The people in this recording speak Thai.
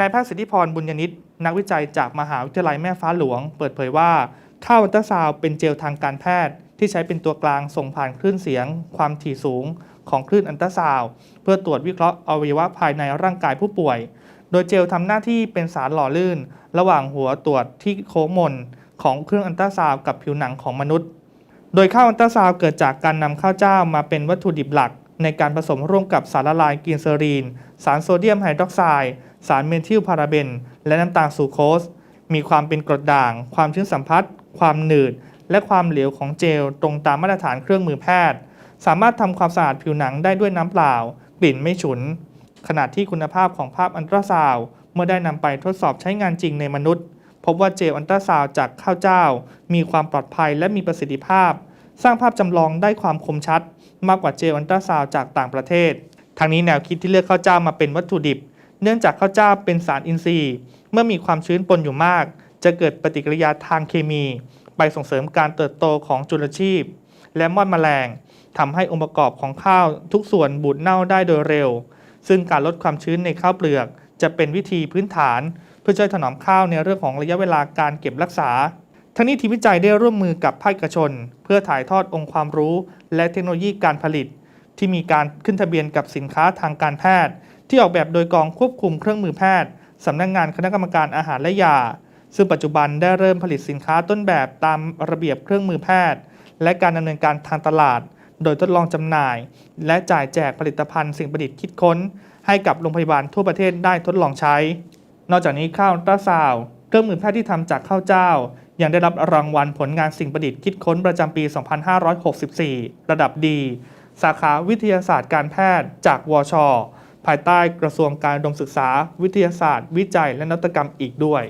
นายแพทย์สิทธิพรบุญยนิตนักวิจัยจากมหาวิทยาลัยแม่ฟ้าหลวง เปิดเผยว่าข้าวอัลตราซาวเป็นเจลทางการแพทย์ ที่ใช้เป็นตัวกลางส่งผ่านคลื่นเสียง ความถี่สูง ของคลื่นอัลตราซาวเพื่อตรวจวิเคราะห์อวัยวะภายในร่างกายผู้ป่วย โดยเจลทำหน้าที่เป็นสารหล่อลื่น ระหว่างหัวตรวจที่โค้งมน ของเครื่องอัลตราซาวกับผิวหนังของมนุษย์ โดยข้าวอัลตราซาวเกิดจากการนำข้าวเจ้ามาเป็นวัตถุดิบหลัก ในการผสมร่วมกับสารละลายกลีนเซอรีน สารโซเดียมไฮดรอกไซด์ สารเมทิลพาราเบน และน้ำตาลซูโคส มีความเป็นกรดด่าง ความชื้นสัมผัส ความหนืด และความเหลวของเจลตรงตามมาตรฐานเครื่องมือแพทย์ สามารถทำความสะอาดผิวหนังได้ด้วยน้ำเปล่ากลิ่นไม่ฉุน ขณะที่คุณภาพของภาพอัลตราซาวเมื่อได้นำไปทดสอบใช้งานจริงในมนุษย์ พบว่าเจลอัลตราซาวจากข้าวเจ้า มีความปลอดภัยและมีประสิทธิภาพ สร้างภาพจำลองได้ความคมชัด มากกว่าเจลอัลตราซาวจากต่างประเทศทางนี้แนวคิดที่เลือกข้าวเจ้ามาเป็นวัตถุดิบ เนื่องจากข้าวเจ้าเป็นสารอินทรีย์ เมื่อมีความชื้นปนอยู่มาก จะเกิดปฏิกิริยาทางเคมี ไปส่งเสริมการเติบโตของจุลชีพ และมอดแมลงทำให้องค์ประกอบของข้าวทุกส่วนบูดเน่าได้โดยเร็ว ซึ่งการลดความชื้นในข้าวเปลือก จะเป็นวิธีพื้นฐาน เพื่อช่วยถนอมข้าวในเรื่องของระยะเวลาการเก็บรักษาทั้งนี้ทีมวิจัยได้ร่วมมือกับภาคเอกชน เพื่อถ่ายทอดองค์ความรู้ และเทคโนโลยีการผลิต ที่มีการขึ้นทะเบียนกับสินค้าทางการแพทย์ ที่ออกแบบโดยกองควบคุมเครื่องมือแพทย์สำนักงงานคณะกรรมการอาหารและยา ซึ่งปัจจุบันได้เริ่มผลิตสินค้าต้นแบบตามระเบียบเครื่องมือแพทย์ และการดำเนินการทางตลาด โดยทดลองจำหน่าย และจ่ายแจกผลิตภัณฑ์สิ่งประดิษฐ์คิดค้น ให้กับโรงพยาบาลทั่วประเทศได้ทดลองใช้ นอกจากนี้ข้าวตราซาวเครื่องมือแพทย์ที่ทำจากข้าวเจ้า ยังได้รับรางวัลผลงานสิ่งประดิษฐ์คิดค้นประจำปี 2564 ระดับดี สาขาวิทยาศาสตร์การแพทย์จากวช ภายใต้กระทรวงการอุดมศึกษา วิทยาศาสตร์ วิจัย และนวัตกรรมอีกด้วย